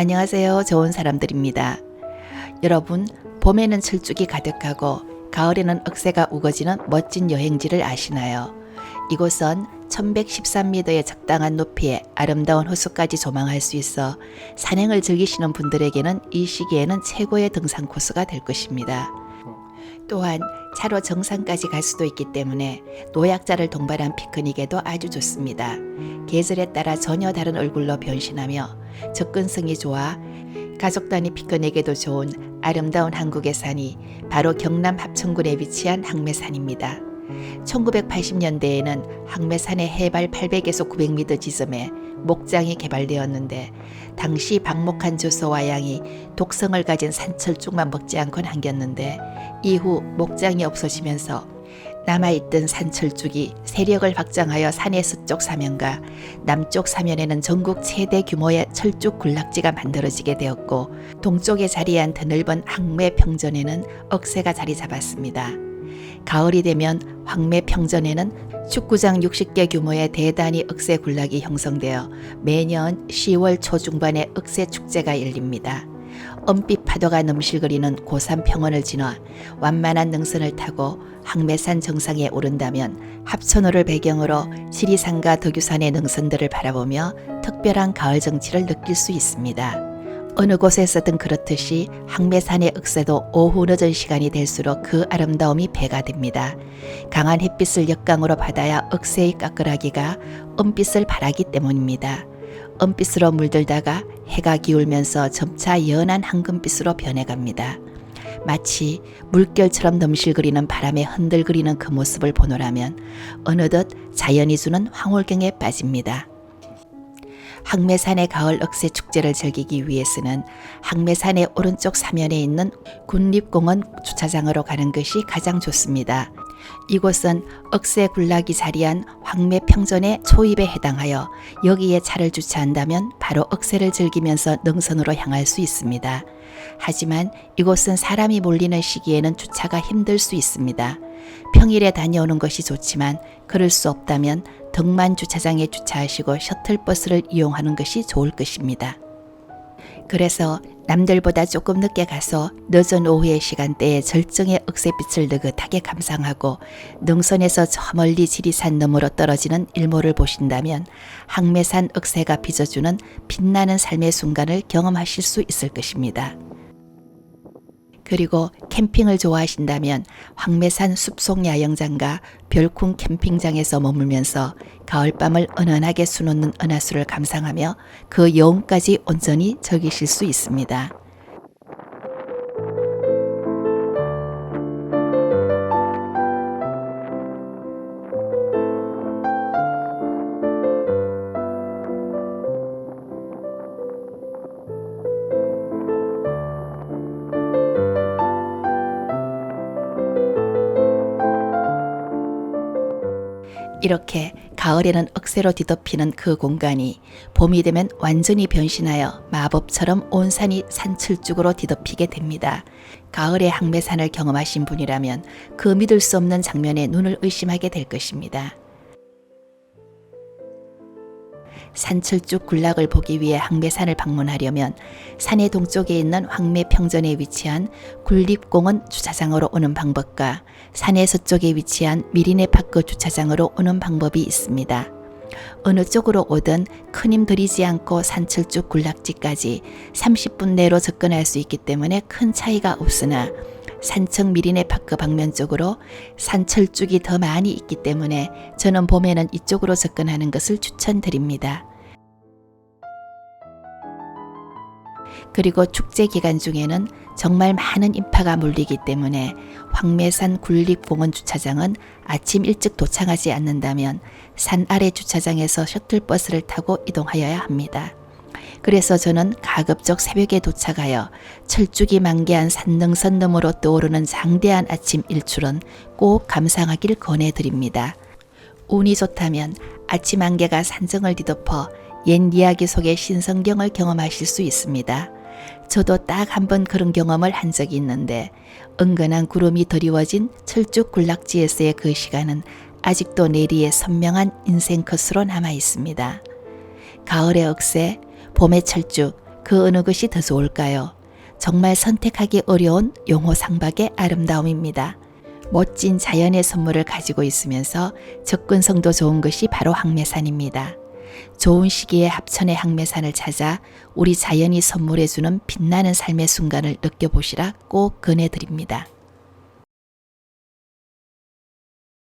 안녕하세요. 좋은 사람들입니다. 여러분, 봄에는 철쭉이 가득하고 가을에는 억새가 우거지는 멋진 여행지를 아시나요? 이곳은 1113m의 적당한 높이에 아름다운 호수까지 조망할 수 있어 산행을 즐기시는 분들에게는 이 시기에는 최고의 등산 코스가 될 것입니다. 또한 차로 정상까지 갈 수도 있기 때문에 노약자를 동반한 피크닉에도 아주 좋습니다. 계절에 따라 전혀 다른 얼굴로 변신하며 접근성이 좋아 가족 단위 피크닉에도 좋은 아름다운 한국의 산이 바로 경남 합천군에 위치한 항매산입니다. 1980년대에는 항매산의 해발 800에서 900m 지점에 목장이 개발되었는데 당시 방목한 조소와 양이 독성을 가진 산철쭉만 먹지 않곤 한겼는데 이후 목장이 없어지면서 남아있던 산철쭉이 세력을 확장하여 산의 서쪽 사면과 남쪽 사면에는 전국 최대 규모의 철쭉 군락지가 만들어지게 되었고 동쪽에 자리한 드넓은 항매 평전에는 억새가 자리 잡았습니다. 가을이 되면 황매 평전에는 축구장 60개 규모의 대단히 억새 군락이 형성되어 매년 10월 초중반에 억새 축제가 열립니다. 엄빛 파도가 넘실거리는 고산 평원을 지나 완만한 능선을 타고 항매산 정상에 오른다면 합천호를 배경으로 지리산과 덕유산의 능선들을 바라보며 특별한 가을 정취를 느낄 수 있습니다. 어느 곳에서든 그렇듯이 항매산의 억새도 오후 늦은 시간이 될수록 그 아름다움이 배가 됩니다. 강한 햇빛을 역강으로 받아야 억새의 까끌하기가 은빛을 발하기 때문입니다. 은빛으로 물들다가 해가 기울면서 점차 연한 황금빛으로 변해갑니다. 마치 물결처럼 넘실거리는 바람에 흔들거리는 그 모습을 보노라면 어느덧 자연이 주는 황홀경에 빠집니다. 항매산의 가을 억새 축제를 즐기기 위해서는 항매산의 오른쪽 사면에 있는 군립공원 주차장으로 가는 것이 가장 좋습니다. 이곳은 억새 군락이 자리한 황매 평전의 초입에 해당하여 여기에 차를 주차한다면 바로 억새를 즐기면서 능선으로 향할 수 있습니다. 하지만 이곳은 사람이 몰리는 시기에는 주차가 힘들 수 있습니다. 평일에 다녀오는 것이 좋지만 그럴 수 없다면 덕만 주차장에 주차하시고 셔틀버스를 이용하는 것이 좋을 것입니다. 그래서 남들보다 조금 늦게 가서 늦은 오후의 시간대에 절정의 억새빛을 느긋하게 감상하고 능선에서 저 멀리 지리산 너머로 떨어지는 일몰을 보신다면 항매산 억새가 빚어주는 빛나는 삶의 순간을 경험하실 수 있을 것입니다. 그리고 캠핑을 좋아하신다면 황매산 숲속 야영장과 별쿵 캠핑장에서 머물면서 가을밤을 은은하게 수놓는 은하수를 감상하며 그 여운까지 온전히 즐기실 수 있습니다. 이렇게 가을에는 억새로 뒤덮이는 그 공간이 봄이 되면 완전히 변신하여 마법처럼 온 산이 산철쭉으로 뒤덮이게 됩니다. 가을의 항매산을 경험하신 분이라면 그 믿을 수 없는 장면에 눈을 의심하게 될 것입니다. 산철쭉 군락을 보기 위해 항매산을 방문하려면 산의 동쪽에 있는 황매평전에 위치한 굴립공원 주차장으로 오는 방법과 산의 서쪽에 위치한 미리네 파크 주차장으로 오는 방법이 있습니다. 어느 쪽으로 오든 큰 힘 들이지 않고 산철쭉 군락지까지 30분 내로 접근할 수 있기 때문에 큰 차이가 없으나 산청 미리네 파크 방면 쪽으로 산철쭉이 더 많이 있기 때문에 저는 봄에는 이쪽으로 접근하는 것을 추천드립니다. 그리고 축제 기간 중에는 정말 많은 인파가 몰리기 때문에 황매산 군립공원 주차장은 아침 일찍 도착하지 않는다면 산 아래 주차장에서 셔틀버스를 타고 이동하여야 합니다. 그래서 저는 가급적 새벽에 도착하여 철쭉이 만개한 산능선 너머로 떠오르는 장대한 아침 일출은 꼭 감상하길 권해드립니다. 운이 좋다면 아침 안개가 산정을 뒤덮어 옛 이야기 속의 신성경을 경험하실 수 있습니다. 저도 딱 한 번 그런 경험을 한 적이 있는데 은근한 구름이 드리워진 철쭉 군락지에서의 그 시간은 아직도 내리의 선명한 인생 컷으로 남아 있습니다. 가을의 억새, 봄의 철쭉, 그 어느 것이 더 좋을까요? 정말 선택하기 어려운 용호 상박의 아름다움입니다. 멋진 자연의 선물을 가지고 있으면서 접근성도 좋은 것이 바로 항매산입니다. 좋은 시기에 합천의 항매산을 찾아 우리 자연이 선물해주는 빛나는 삶의 순간을 느껴보시라 꼭 권해드립니다.